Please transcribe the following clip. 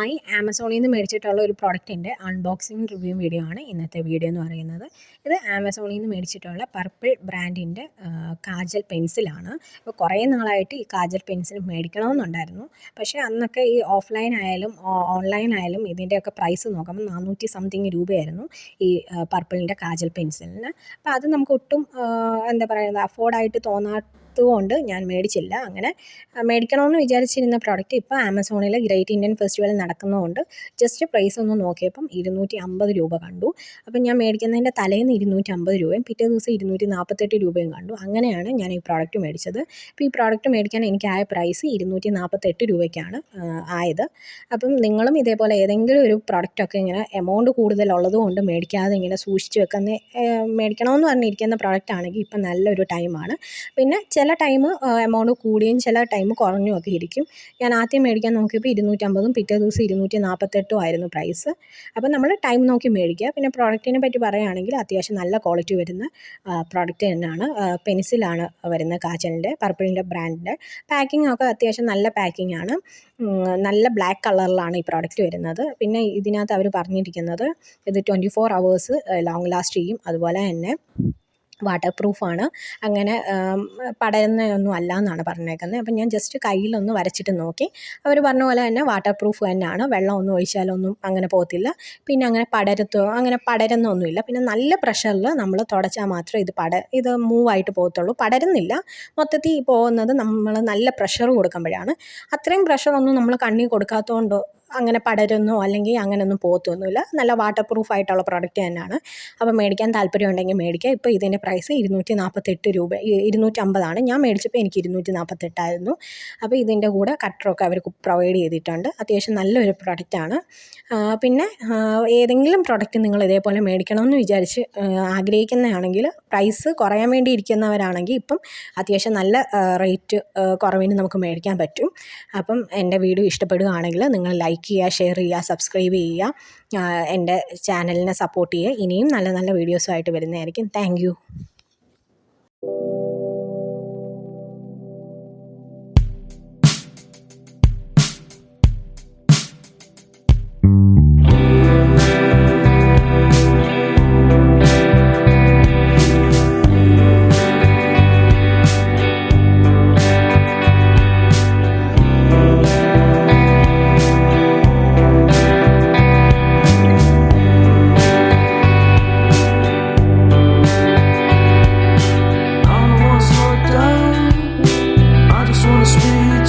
Hi ആമസോണിൽ നിന്ന് മേടിച്ചിട്ടുള്ള ഒരു പ്രോഡക്റ്റിന്റെ അൺബോക്സിങ് റിവ്യൂ വീഡിയോ ആണ് ഇന്നത്തെ വീഡിയോ എന്ന് പറയുന്നത്. ഇത് ആമസോണിൽ നിന്ന് മേടിച്ചിട്ടുള്ള പർപ്പിൾ ബ്രാൻഡിന്റെ കാജൽ പെൻസിലാണ് അപ്പോൾ കുറേ നാളായിട്ട് ഈ കാജൽ പെൻസിൽ മേടിക്കണമെന്നുണ്ടായിരുന്നു. പക്ഷേ അന്നൊക്കെ ഈ ഓഫ്ലൈൻ ആയാലും ഓൺലൈൻ ആയാലും ഇതിന്റെയൊക്കെ പ്രൈസ് നോക്കുമ്പോൾ നാനൂറ്റി സംതിങ് രൂപയായിരുന്നു ഈ പർപ്പിളിന്റെ കാജൽ പെൻസിലിന് അപ്പോൾ അത് നമുക്ക് ഒട്ടും എന്താ പറയുന്നത് അഫോർഡായിട്ട് തോന്നാ കൊണ്ട് ഞാൻ മേടിച്ചില്ല. അങ്ങനെ മേടിക്കണമെന്ന് വിചാരിച്ചിരുന്ന പ്രോഡക്റ്റ് ഇപ്പോൾ ആമസോണിൽ ഗ്രേറ്റ് ഇന്ത്യൻ ഫെസ്റ്റിവൽ നടക്കുന്നതുകൊണ്ട് ജസ്റ്റ് പ്രൈസ് ഒന്ന് നോക്കിയപ്പം ഇരുന്നൂറ്റി അമ്പത് രൂപ കണ്ടു. അപ്പം ഞാൻ മേടിക്കുന്നതിന്റെ തലേന്ന് ഇരുന്നൂറ്റി അമ്പത് രൂപയും പിറ്റേ ദിവസം ഇരുന്നൂറ്റി നാൽപ്പത്തെട്ട് രൂപയും കണ്ടു. അങ്ങനെയാണ് ഞാൻ ഈ പ്രോഡക്റ്റ് മേടിച്ചത്. അപ്പോൾ ഈ പ്രോഡക്റ്റ് മേടിക്കാൻ എനിക്കായ പ്രൈസ് ഇരുന്നൂറ്റി നാൽപ്പത്തെട്ട് രൂപയ്ക്കാണ് ആയത്. അപ്പം നിങ്ങളും ഇതേപോലെ ഏതെങ്കിലും ഒരു പ്രോഡക്റ്റൊക്കെ ഇങ്ങനെ എമൗണ്ട് കൂടുതലുള്ളതുകൊണ്ട് മേടിക്കാതെ ഇങ്ങനെ സൂക്ഷിച്ച് വെക്കുന്ന മേടിക്കണമെന്ന് പറഞ്ഞിരിക്കുന്ന പ്രോഡക്റ്റ് ആണെങ്കിൽ ഇപ്പം നല്ലൊരു ടൈമാണ് പിന്നെ ചില ടൈം എമൗണ്ട് കൂടിയും ചില ടൈം കുറഞ്ഞും ഒക്കെ ഇരിക്കും. ഞാൻ ആദ്യം മേടിക്കാൻ നോക്കിയപ്പോൾ ഇരുന്നൂറ്റമ്പതും പിറ്റേ ദിവസം ഇരുന്നൂറ്റി നാൽപ്പത്തെട്ടും ആയിരുന്നു പ്രൈസ് അപ്പോൾ നമ്മൾ ടൈം നോക്കി മേടിക്കുക. പിന്നെ പ്രോഡക്റ്റിനെ പറ്റി പറയുകയാണെങ്കിൽ അത്യാവശ്യം നല്ല ക്വാളിറ്റി വരുന്ന പ്രോഡക്റ്റ് തന്നെയാണ്. പെൻസിലാണ് വരുന്നത് കാജലിന്റെ പർപ്പിളിന്റെ ബ്രാൻഡിന്റെ പാക്കിംഗ് ഒക്കെ അത്യാവശ്യം നല്ല പാക്കിംഗ് ആണ്. നല്ല ബ്ലാക്ക് കളറിലാണ് ഈ പ്രോഡക്റ്റ് വരുന്നത്. പിന്നെ ഇതിനകത്ത് അവർ പറഞ്ഞിരിക്കുന്നത് ഇത് twenty four hours long last ചെയ്യും. അതുപോലെ തന്നെ വാട്ടർ പ്രൂഫാണ് അങ്ങനെ പടരുന്നതൊന്നും അല്ല എന്നാണ് പറഞ്ഞേക്കുന്നത്. അപ്പം ഞാൻ ജസ്റ്റ് കയ്യിലൊന്ന് വരച്ചിട്ട് നോക്കി. അവർ പറഞ്ഞ പോലെ തന്നെ വാട്ടർ പ്രൂഫ് തന്നെയാണ്. വെള്ളം ഒന്നും ഒഴിച്ചാലൊന്നും അങ്ങനെ പോകത്തില്ല. പിന്നെ അങ്ങനെ പടരത്തോ അങ്ങനെ പടരുന്നൊന്നുമില്ല. പിന്നെ നല്ല പ്രഷറിൽ നമ്മൾ തുടച്ചാൽ മാത്രമേ ഇത് പട ഇത് മൂവായിട്ട് പോകത്തുള്ളൂ. പടരുന്നില്ല. മൊത്തത്തിൽ പോകുന്നത് നമ്മൾ നല്ല പ്രഷർ കൊടുക്കുമ്പോഴാണ്. അത്രയും പ്രഷറൊന്നും നമ്മൾ കണ്ണി കൊടുക്കാത്തതുകൊണ്ട് അങ്ങനെ പടരുന്നോ അല്ലെങ്കിൽ അങ്ങനെയൊന്നും പോകത്തൊന്നുമില്ല. നല്ല വാട്ടർ പ്രൂഫ് ആയിട്ടുള്ള പ്രോഡക്റ്റ് തന്നെയാണ്. അപ്പോൾ മേടിക്കാൻ താല്പര്യമുണ്ടെങ്കിൽ മേടിക്കുക ഇപ്പോൾ ഇതിന്റെ പ്രൈസ് ഇരുന്നൂറ്റി നാൽപ്പത്തെട്ട് രൂപ ഇരുന്നൂറ്റമ്പതാണ്. ഞാൻ മേടിച്ചപ്പോൾ എനിക്ക് ഇരുന്നൂറ്റി നാൽപ്പത്തെട്ടായിരുന്നു അപ്പോൾ ഇതിന്റെ കൂടെ കട്ടറൊക്കെ അവർ പ്രൊവൈഡ് ചെയ്തിട്ടുണ്ട്. അത്യാവശ്യം നല്ലൊരു പ്രൊഡക്റ്റാണ് പിന്നെ ഏതെങ്കിലും പ്രോഡക്റ്റ് നിങ്ങൾ ഇതേപോലെ മേടിക്കണമെന്ന് വിചാരിച്ച് ആഗ്രഹിക്കുന്നതാണെങ്കിൽ പ്രൈസ് കുറയാൻ വേണ്ടി ഇരിക്കുന്നവരാണെങ്കിൽ ഇപ്പം അത്യാവശ്യം നല്ല റേറ്റ് കുറവിന് നമുക്ക് മേടിക്കാൻ പറ്റും. അപ്പം എന്റെ വീഡിയോ ഇഷ്ടപ്പെടുകയാണെങ്കിൽ നിങ്ങൾ ലൈക്ക് ചെയ്യുക ഷെയർ ചെയ്യുക സബ്സ്ക്രൈബ് ചെയ്യുക എന്റെ ചാനലിനെ സപ്പോർട്ട് ചെയ്യുക. ഇനിയും നല്ല നല്ല വീഡിയോസുമായിട്ട് വരുന്നതായിരിക്കും. Thank just wanna keep